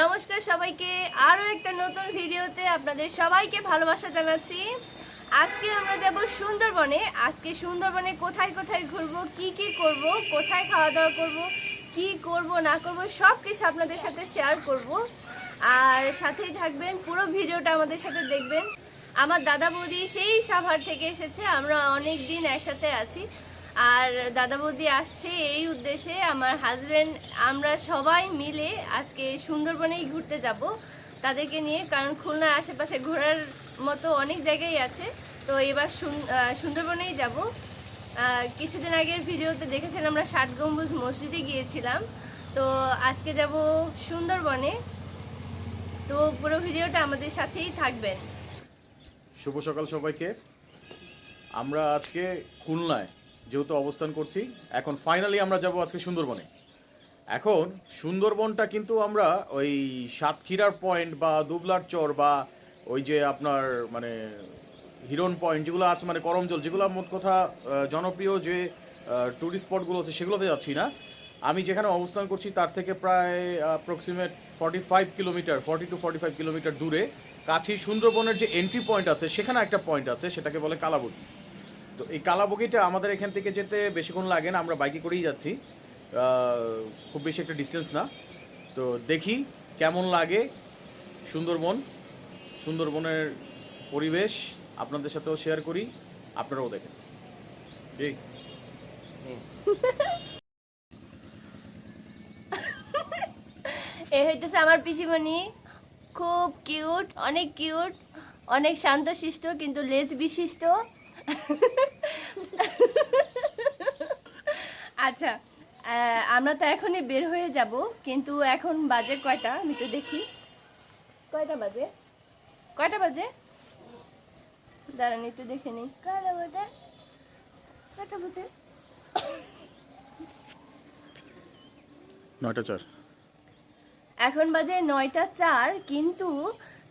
নমস্কার সবাইকে। আরও একটা নতুন ভিডিওতে আপনাদের সবাইকে ভালোবাসা জানাচ্ছি। আজকে আমরা যাব সুন্দরবনে। আজকে সুন্দরবনে কোথায় কোথায় ঘুরবো, কি কি করব, কোথায় খাওয়া দাওয়া করব, কি করব, না করব সব কিছু আপনাদের সাথে শেয়ার করব। আর সাথেই থাকবেন, পুরো ভিডিওটা আমাদের সাথে দেখবেন। আমার দাদা বৌদি সেই সাভার থেকে এসেছে, আমরা অনেক দিন একসাথে আছি। আর দাদা বৌদি আসছে এই উদ্দেশ্যে আমার হাজব্যান্ড আমরা সবাই মিলে আজকে সুন্দরবনেই ঘুরতে যাব তাদেরকে নিয়ে, কারণ খুলনার আশেপাশে ঘোরার মতো অনেক জায়গায় আছে। তো এবার সুন্দরবনেই যাব। কিছুদিন আগের ভিডিওতে দেখেছেন আমরা ষাট গম্বুজ মসজিদে গিয়েছিলাম। তো আজকে যাব সুন্দরবনে। তো পুরো ভিডিওটা আমাদের সাথেই থাকবেন। শুভ সকাল সবাইকে। আমরা আজকে খুলনায় যেহেতু অবস্থান করছি, এখন ফাইনালি আমরা যাব আজকে সুন্দরবনে। এখন সুন্দরবনটা কিন্তু আমরা ওই সাতক্ষীরার পয়েন্ট বা দুবলার চর বা ওই যে আপনার মানে হিরন পয়েন্ট যেগুলো আছে মানে করমজল, যেগুলো মোট কথা জনপ্রিয় যে ট্যুরিস্ট স্পটগুলো আছে, সেগুলোতে যাচ্ছি না। আমি যেখানে অবস্থান করছি তার থেকে প্রায় approximate forty five kilometre forty two forty five kilometre দূরে। কাছি সুন্দরবনের যে এন্ট্রি পয়েন্ট আছে, সেখানে একটা পয়েন্ট আছে, সেটাকে বলে কালাবগি তো এই কালাবগিটা আমাদের এখান থেকে যেতে বেশিক্ষণ লাগে না, আমরা বাইকে করেই যাচ্ছি। খুব বেশি একটা ডিস্টেন্স না। তো দেখি কেমন লাগে সুন্দরবন, সুন্দরবনের পরিবেশ, আপনাদের সাথেও শেয়ার করি, আপনারাও দেখেন। এ হইতেছে আমার পিসিমণি। খুব কিউট অনেক কিউট অনেক শান্তশিষ্ট, কিন্তু লেজ বিশিষ্ট। আচ্ছা আমরা তো এখনই বের হয়ে যাব কিন্তু এখন বাজে কয়টা? আমি তো দেখি। কয়টা বাজে? কয়টা বাজে? দাঁড়ান একটু দেখে নিই। কয়টা বাজে? কয়টা বাজে? নয়টা চার। এখন বাজে নয়টা চার কিন্তু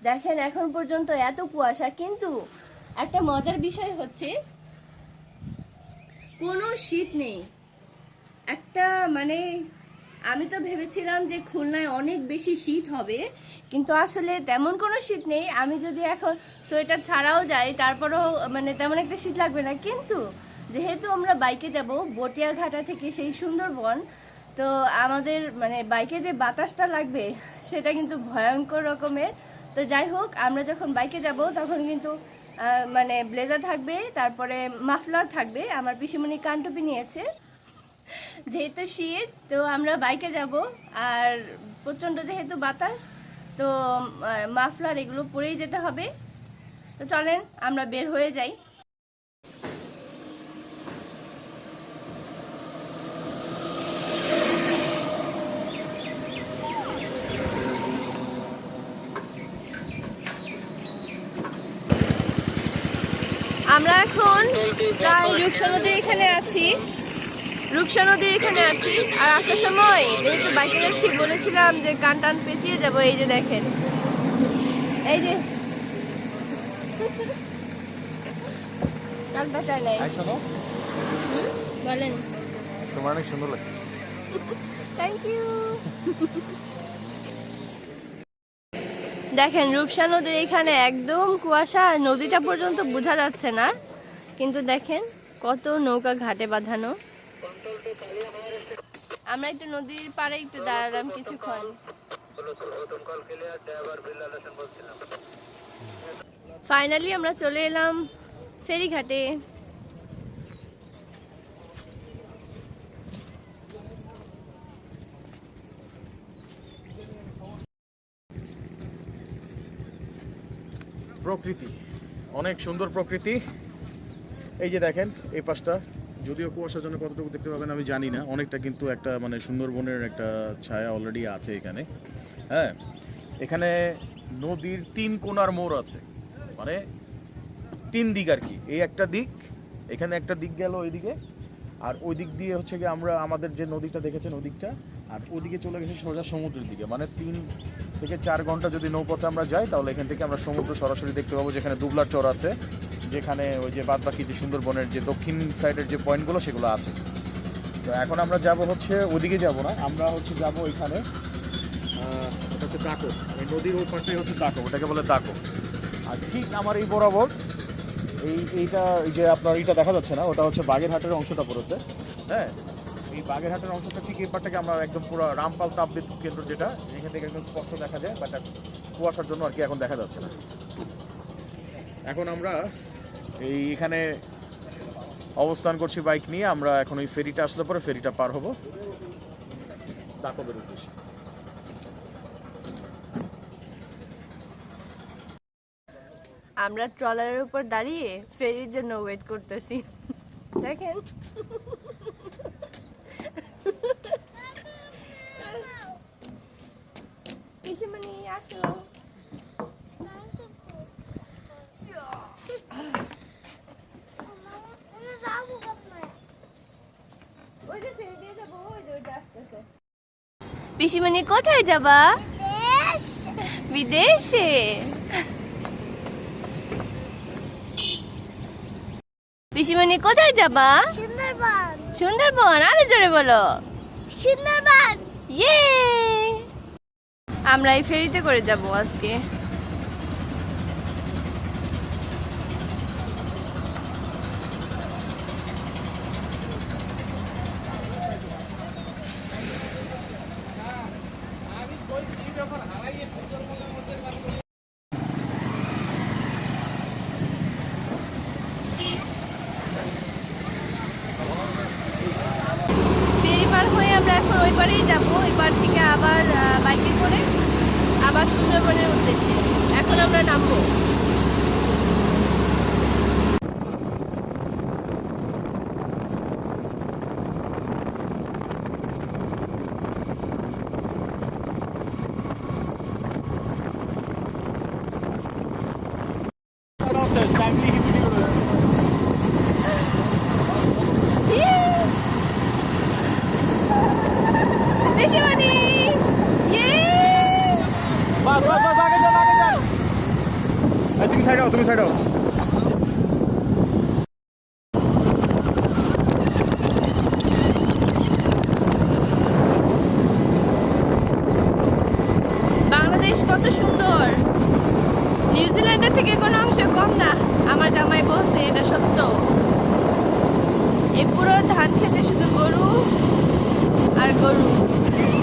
দেখেন এখন পর্যন্ত এত কুয়াশা কিন্তু একটা মজার বিষয় হচ্ছে, কোনো শীত নেই। একটা মানে আমি তো ভেবেছিলাম যে খুলনায় অনেক বেশি শীত হবে, কিন্তু আসলে তেমন কোনো শীত নেই। আমি যদি এখন সোয়েটার ছাড়াও যাই, তারপরেও মানে তেমন একটা শীত লাগবে না। কিন্তু যেহেতু আমরা বাইকে যাব, বটিয়াঘাটা থেকে সেই সুন্দরবন, তো আমাদের মানে বাইকে যে বাতাসটা লাগবে, সেটা কিন্তু ভয়ঙ্কর রকমের। তো যাই হোক, আমরা যখন বাইকে যাব, তখন কিন্তু মানে ব্লেজার থাকবে, তারপরে মাফলার থাকবে, আমার পিসিমণি কানটুপি নিয়েছে। যেহেতু শীত, তো আমরা বাইকে যাব, আর প্রচণ্ড যেহেতু বাতাস, তো মাফলার এগুলো পরেই যেতে হবে। তো চলেন, আমরা বের হয়ে যাই আমরা প্রায় রূপসা নদীর এখানে আছি। রূপসা নদীর এখানে আছি। আর আসার সময় যেহেতু বাইকে যাচ্ছি বলেছিলাম যে কান টান পেঁচিয়ে যাব এই যে দেখেন। এই যে। কান পেঁচায় নাই। বলেন। তোমার অনেক সুন্দর লাগছে থ্যাংক ইউ দেখেন রূপসা নদীর এখানে একদম কুয়াশা নদীটা পর্যন্ত বোঝা যাচ্ছে না। কিন্তু দেখেন কত নৌকা ঘাটে বাঁধানো। আমরা একটু নদীর পাড়ে একটু দাঁড়ালাম কিছুক্ষণ। ফাইনালি আমরা চলে এলাম ফেরিঘাটে। প্রকৃতি, অনেক সুন্দর প্রকৃতি। এই যে দেখেন, এই পাশটা, যদিও কুয়াশার জন্য কতটুকু দেখতে পাবেন আমি জানি না, অনেকটা কিন্তু একটা মানে সুন্দরবনের একটা ছায়া অলরেডি আছে এখানে। হ্যাঁ এখানে নদীর তিন কোনার মোড় আছে। মানে তিন দিক আর কি, এই একটা দিক, এখানে একটা দিক গেল ওইদিকে, আর ওই দিক দিয়ে হচ্ছে গিয়ে আমরা আমাদের যে নদীটা দেখেছেন ওদিকটা, আর ওদিকে চলে গেছে সোজা সমুদ্রের দিকে। মানে তিন থেকে চার ঘণ্টা যদি নৌপথে আমরা যাই, তাহলে এখান থেকে আমরা সমুদ্র সরাসরি দেখতে পাবো যেখানে দুবলার চর আছে। যেখানে ওই যে বাদবাকি যে সুন্দরবনের যে দক্ষিণ সাইডের যে পয়েন্টগুলো, সেগুলো আছে। তো এখন আমরা যাব হচ্ছে, ওদিকে যাব না, আমরা হচ্ছে যাব ওইখানে এটা হচ্ছে দাকো এই নদীর ওই পাশটাই হচ্ছে দাকো ওটাকে বলে দাকো আর ঠিক আমার এই বরাবর, এই, এইটা, এই যে আপনার এইটা দেখা যাচ্ছে না, ওটা হচ্ছে বাগেরহাটের অংশটা পড়েছে। হ্যাঁ এই বাগেরহাটের অংশটা ঠিক এই পাটটাকে আমরা একদম পুরো রামপাল তাপ বিদ্যুৎ কেন্দ্র যেটা, এখান থেকে একদম স্পষ্ট দেখা যায় বাট কুয়াশার জন্য আর কি এখন দেখা যাচ্ছে না। এখন আমরা এই এখানে অবস্থান করছি বাইক নিয়ে। আমরা এখন ওই ফেরিটা আসলে পরে ফেরিটা পার হব। দাকবের উদ্দেশ্যে। আমরা ট্রলারের উপর দাঁড়িয়ে ফেরির জন্য ওয়েট করতেছি। দেখেন পিসিমণি আসো ওই যে ফেরি দিয়ে যাব ওই যে ওইটা আসতেছে পিসিমণি কোথায় যাবা? বিদেশে। পিসিমণি কোথায় যাবা? সুন্দরবন। সুন্দরবন আরও জোরে বলো। সুন্দরবন। ইয়ে! আমরা এই ফেরিতে করে যাব আজকে ফেরি পার হয়ে আমরা এখন ওই পারেই যাব ওই পার থেকে আবার বাইকে করে আবার সুন্দরবনের উদ্দেশ্যে। এখন আমরা নামবো। হও বাংলাদেশ কত সুন্দর। নিউজিল্যান্ডের থেকে কোনো অংশ কম না। আমার জামাই বলছে এটা সত্য। পুরো ধান খেতে শুধু গরু আর গরু।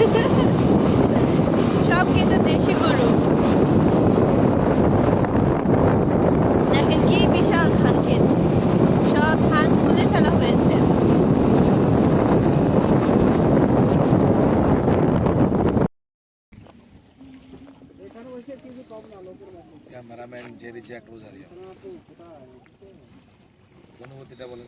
সব কিন্তু দেশি গরু দেখেন কি বিশাল ধান ক্ষেত সব ধান তুলে ফেলা হয়েছে ক্যামেরাম্যান জেরি জ্যাক রোজারিয়া। অনুভূতিটা বলেন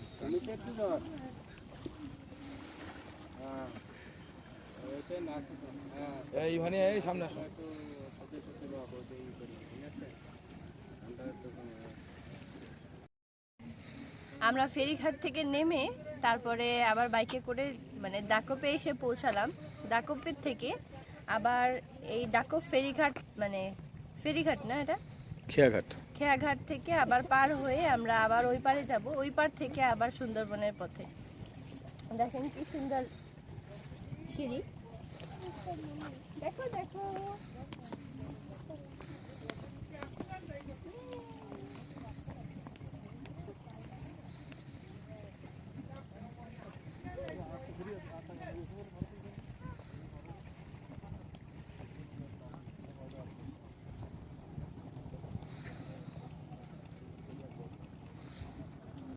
এই মানে এই সামনে আসো। আমরা ফেরিঘাট থেকে নেমে তারপরে আবার বাইকে করে মানে ডাকপে এসে পৌঁছালাম। ডাকপের থেকে আবার এই ডাকপ ফেরিঘাট মানে ফেরিঘাট না এটা? খেয়াঘাট। খেয়াঘাট থেকে আবার পার হয়ে আমরা আবার ওই পারে যাব। ওই পার থেকে আবার সুন্দরবনের পথে। দেখেন কি সুন্দর সিঁড়ি। দেখো দেখো।